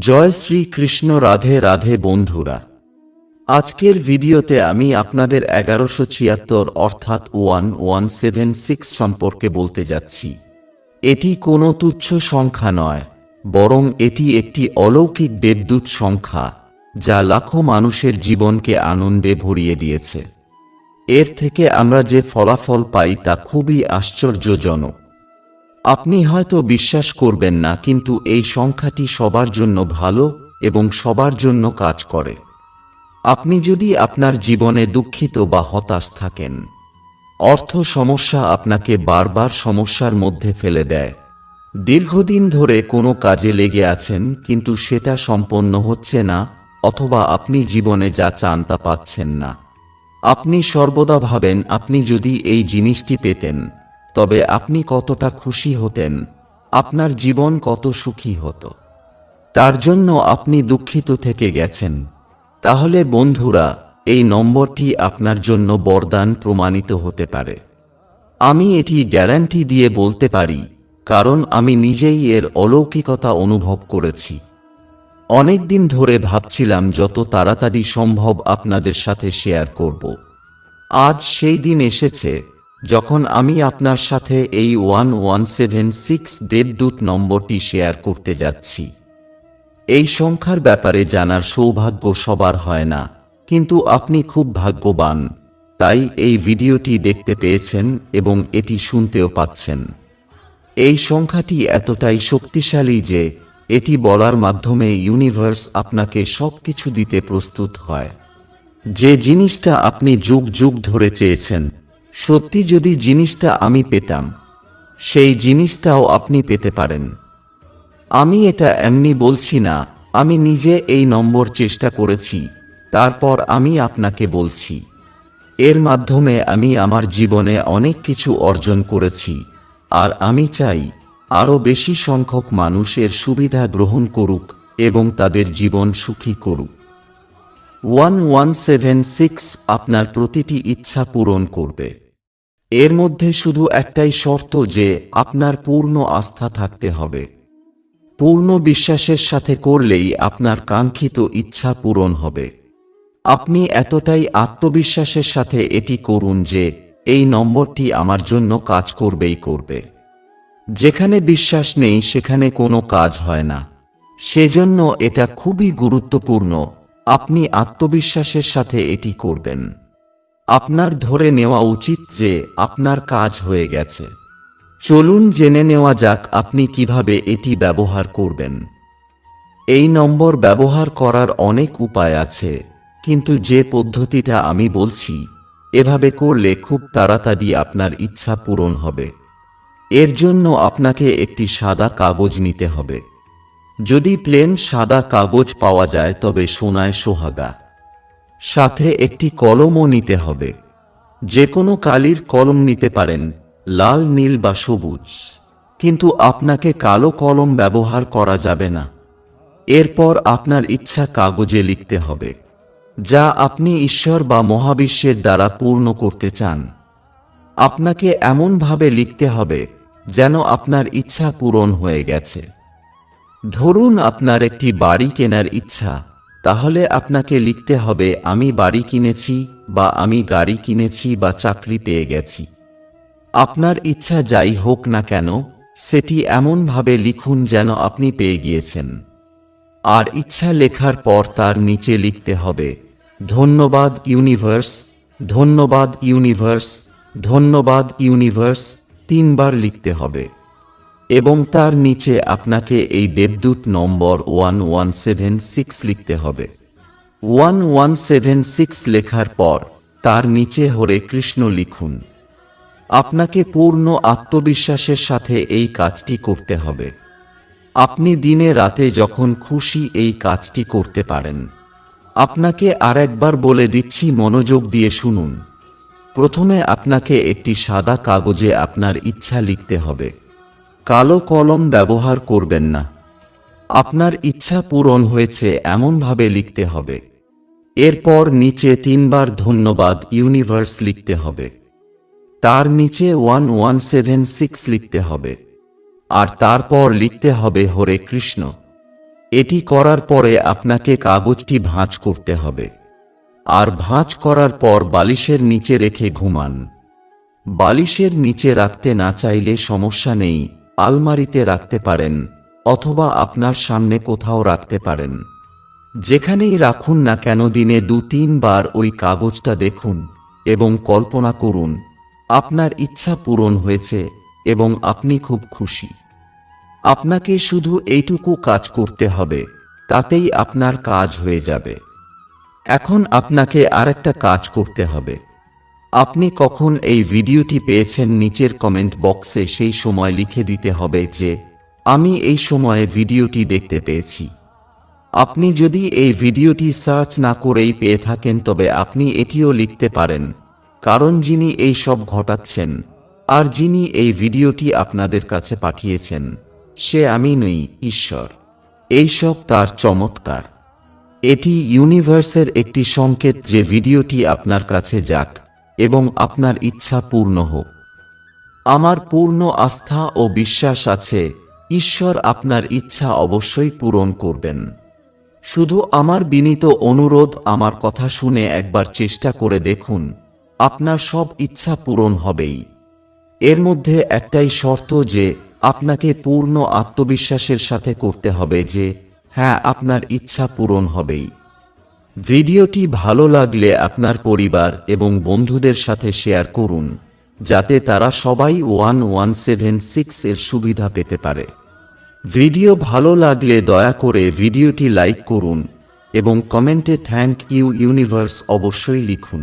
জয় শ্রী কৃষ্ণ, রাধে রাধে বন্ধুরা। আজকের ভিডিওতে আমি আপনাদের এগারোশো ছিয়াত্তর অর্থাৎ ওয়ান ওয়ান সেভেন সিক্স সম্পর্কে বলতে যাচ্ছি। এটি কোনো তুচ্ছ সংখ্যা নয়, বরং এটি একটি অলৌকিক দেবদূত সংখ্যা, যা লাখো মানুষের জীবনকে আনন্দে ভরিয়ে দিয়েছে। এর থেকে আমরা যে ফলাফল পাই তা খুবই আশ্চর্যজনক। আপনি হয়তো বিশ্বাস করবেন না, কিন্তু এই সংখ্যাটি সবার জন্য ভালো এবং সবার জন্য কাজ করে। আপনি যদি আপনার জীবনে দুঃখিত বা হতাশ থাকেন, অর্থ সমস্যা আপনাকে বারবার সমস্যার মধ্যে ফেলে দেয়। দীর্ঘদিন ধরে কোনো কাজে লেগে আছেন, কিন্তু সেটা সম্পন্ন হচ্ছে না, অথবা আপনি জীবনে যা চান তা পাচ্ছেন না। আপনি সর্বদা ভাবেন, আপনি যদি এই জিনিসটি পেতেন তবে আপনি কতটা খুশি হতেন, আপনার জীবন কত সুখী হতো। তার জন্য আপনি দুঃখিত থেকে গেছেন। তাহলে বন্ধুরা, এই নম্বরটি আপনার জন্য বরদান প্রমাণিত হতে পারে। আমি এটি গ্যারান্টি দিয়ে বলতে পারি, কারণ আমি নিজেই এর অলৌকিকতা অনুভব করেছি। অনেক দিন ধরে ভাবছিলাম যত তাড়াতাড়ি সম্ভব আপনাদের সাথে শেয়ার করব। আজ সেই দিন এসেছে যখন আমি আপনার সাথে এই ওয়ান ওয়ান সেভেন সিক্স দেবদূত নম্বরটি শেয়ার করতে যাচ্ছি। এই সংখ্যার ব্যাপারে জানার সৌভাগ্য সবার হয় না, কিন্তু আপনি খুব ভাগ্যবান। তাই এই ভিডিওটি দেখতে পেয়েছেন এবং এটি শুনতেও পাচ্ছেন। এই সংখ্যাটি এতটাই শক্তিশালী যে, এটি বলার মাধ্যমে ইউনিভার্স আপনাকে সব কিছু দিতে প্রস্তুত হয়। যে জিনিসটা আপনি যুগ যুগ ধরে চেয়েছেন সত্যি যদি জিনিসটা আমি পেতাম, সেই জিনিসটাও আপনি পেতে পারেন। আমি এটা এমনি বলছি না, আমি নিজে এই নম্বর চেষ্টা করেছি, তারপর আমি আপনাকে বলছি। এর মাধ্যমে আমি আমার জীবনে অনেক কিছু অর্জন করেছি, আর আমি চাই আরও বেশি সংখ্যক মানুষের সুবিধা গ্রহণ করুক এবং তাদের জীবন সুখী করুক। ওয়ান ওয়ান সেভেন সিক্স আপনার প্রতিটি ইচ্ছা পূরণ করবে। এর মধ্যে শুধু একটাই শর্ত যে আপনার পূর্ণ আস্থা থাকতে হবে। পূর্ণ বিশ্বাসের সাথে করলেই আপনার কাঙ্ক্ষিত ইচ্ছা পূরণ হবে। আপনি এতটাই আত্মবিশ্বাসের সাথে এটি করুন যে এই নম্বরটি আমার জন্য কাজ করবেই করবে। যেখানে বিশ্বাস নেই, সেখানে কোনো কাজ হয় না। সেজন্য এটা খুবই গুরুত্বপূর্ণ, আপনি আত্মবিশ্বাসের সাথে এটি করবেন। আপনার ধরে নেওয়া উচিত যে আপনার কাজ হয়ে গেছে। চলুন জেনে নেওয়া যাক আপনি কীভাবে এটি ব্যবহার করবেন। এই নম্বর ব্যবহার করার অনেক উপায় আছে, কিন্তু যে পদ্ধতিটা আমি বলছি, এভাবে করলে খুব তাড়াতাড়ি আপনার ইচ্ছা পূরণ হবে। এর জন্য আপনাকে একটি সাদা কাগজ নিতে হবে। যদি প্লেন সাদা কাগজ পাওয়া যায়, তবে সোনায় সোহাগা। সাথে একটি কলমও নিতে হবে। যে কোনো কালির কলম নিতে পারেন, লাল, নীল বা সবুজ। কিন্তু আপনাকে কালো কলম ব্যবহার করা যাবে না। এরপর আপনার ইচ্ছা কাগজে লিখতে হবে, যা আপনি ঈশ্বর বা মহাবিশ্বের দ্বারা পূর্ণ করতে চান। আপনাকে এমনভাবে লিখতে হবে, যেন আপনার ইচ্ছা পূরণ হয়ে গেছে। ধরুন আপনার একটি বাড়ি কেনার ইচ্ছা তাহলে আপনাকে লিখতে হবে, আমি বাড়ি কিনেছি বা আমি গাড়ি কিনেছি বা চাকরি পেয়ে গেছি। আপনার ইচ্ছা যাই হোক না কেন, সেটি এমনভাবে লিখুন যেন আপনি পেয়ে গিয়েছেন। আর ইচ্ছা লেখার পর তার নিচে লিখতে হবে, ধন্যবাদ ইউনিভার্স ধন্যবাদ ইউনিভার্স ধন্যবাদ ইউনিভার্স, তিনবার লিখতে হবে। এবং তার নিচে আপনাকে এই দেবদূত number one one seven six লিখতে হবে। ওয়ান ওয়ান সেভেন সিক্স লেখার পর তার নিচে হরে কৃষ্ণ লিখুন। আপনাকে পূর্ণ আত্মবিশ্বাসের সাথে এই কাজটি করতে হবে। আপনি দিনে রাতে যখন খুশি এই কাজটি করতে পারেন। আপনাকে আরেকবার বলে দিচ্ছি মনোযোগ দিয়ে শুনুন। প্রথমে আপনাকে একটি সাদা কাগজে আপনার ইচ্ছা লিখতে হবে। কালো কলম ব্যবহার করবেন না। আপনার ইচ্ছা পূরণ হয়েছে এমনভাবে লিখতে হবে। এরপর নিচে তিনবার ধন্যবাদ ইউনিভার্স লিখতে হবে। তার নিচে ওয়ান ওয়ান সেভেন সিক্স লিখতে হবে। আর তারপর লিখতে হবে হরে কৃষ্ণ। এটি করার পরে আপনাকে কাগজটি ভাঁজ করতে হবে। আর ভাঁজ করার পর বালিশের নিচে রেখে ঘুমান। বালিশের নিচে রাখতে না চাইলে সমস্যা নেই। আলমারিতে রাখতে পারেন, অথবা আপনার সামনে কোথাও রাখতে পারেন। যেখানেই রাখুন না কেন দিনে দু তিনবার ওই কাগজটা দেখুন এবং কল্পনা করুন, আপনার ইচ্ছা পূরণ হয়েছে এবং আপনি খুব খুশি। আপনাকে শুধু এইটুকু কাজ করতে হবে, তাতেই আপনার কাজ হয়ে যাবে। এখন আপনাকে আরেকটা কাজ করতে হবে। আপনি কখন এই ভিডিওটি পেয়েছেন নিচের কমেন্ট বক্সে সেই সময় লিখে দিতে হবে যে, আমি এই সময়ে ভিডিওটি দেখতে পেয়েছি। আপনি যদি এই ভিডিওটি সার্চ না করেই পেয়ে থাকেন তবে আপনি এটিও লিখতে পারেন, কারণ যিনি এই সব ঘটাচ্ছেন, আর যিনি এই ভিডিওটি আপনাদের কাছে পাঠিয়েছেন, সে আমি নই, ঈশ্বর। এইসব তার চমৎকার। এটি ইউনিভার্সের একটি সংকেত যে ভিডিওটি আপনার কাছে যাক। এবং আপনার ইচ্ছা পূর্ণ হোক। আমার পূর্ণ আস্থা ও বিশ্বাস আছে, ঈশ্বর আপনার ইচ্ছা অবশ্যই পূরণ করবেন। শুধু আমার বিনীত অনুরোধ আমার কথা শুনে একবার চেষ্টা করে দেখুন, আপনার সব ইচ্ছা পূরণ হবেই। এর মধ্যে একটাই শর্ত যে, আপনাকে পূর্ণ আত্মবিশ্বাসের সাথে করতে হবে যে হ্যাঁ আপনার ইচ্ছা পূরণ হবেই। ভিডিওটি ভালো লাগলে আপনার পরিবার এবং বন্ধুদের সাথে শেয়ার করুন, যাতে তারা সবাই ওয়ান ওয়ান সেভেন সিক্স এর সুবিধা পেতে পারে। ভিডিও ভালো লাগলে দয়া করে ভিডিওটি লাইক করুন এবং কমেন্টে থ্যাংক ইউ ইউনিভার্স অবশ্যই লিখুন।